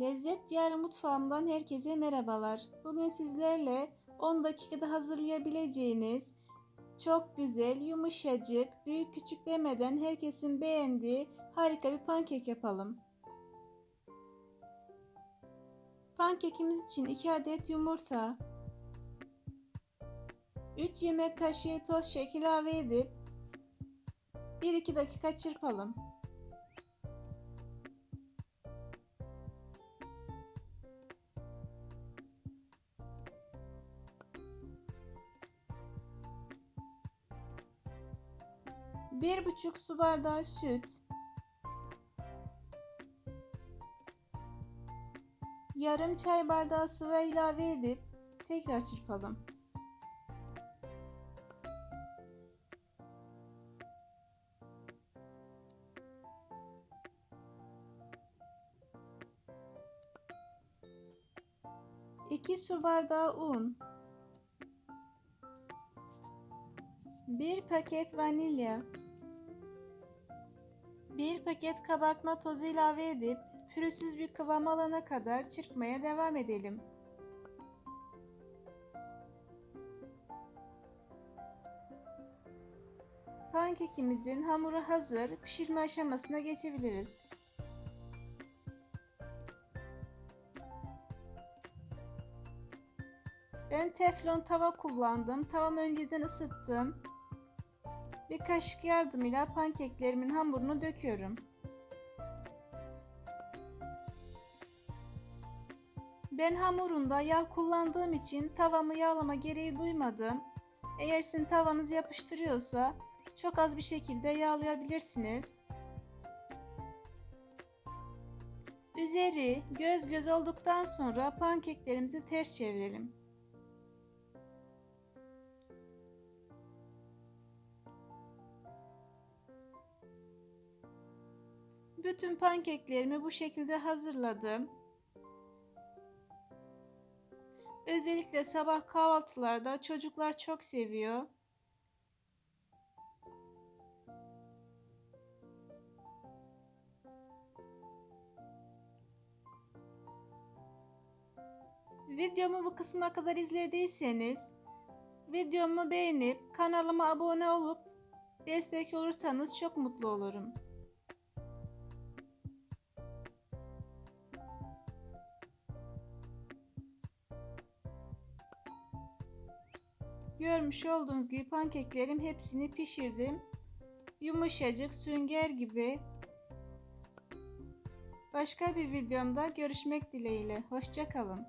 Lezzet Diyarı mutfağımdan herkese merhabalar. Bugün sizlerle 10 dakikada hazırlayabileceğiniz çok güzel, yumuşacık, büyük küçük demeden herkesin beğendiği harika bir pankek yapalım. Pankekimiz için 2 adet yumurta, 3 yemek kaşığı toz şeker ilave edip 1-2 dakika çırpalım. Bir buçuk su bardağı süt, yarım çay bardağı sıvı ilave edip tekrar çırpalım. İki su bardağı un, bir paket vanilya, bir paket kabartma tozu ilave edip pürüzsüz bir kıvam alana kadar çırpmaya devam edelim. Pankekimizin hamuru hazır, pişirme aşamasına geçebiliriz. Ben teflon tava kullandım. Tavamı önceden ısıttım. Bir kaşık yardımıyla pankeklerimin hamurunu döküyorum. Ben hamurunda yağ kullandığım için tavamı yağlama gereği duymadım. Eğer sizin tavanız yapıştırıyorsa çok az bir şekilde yağlayabilirsiniz. Üzeri göz göz olduktan sonra pankeklerimizi ters çevirelim. Bütün pankeklerimi bu şekilde hazırladım. Özellikle sabah kahvaltılarda çocuklar çok seviyor. Videomu bu kısma kadar izlediyseniz videomu beğenip kanalıma abone olup destek olursanız çok mutlu olurum. Görmüş olduğunuz gibi pankeklerim hepsini pişirdim. Yumuşacık sünger gibi. Başka bir videomda görüşmek dileğiyle. Hoşçakalın.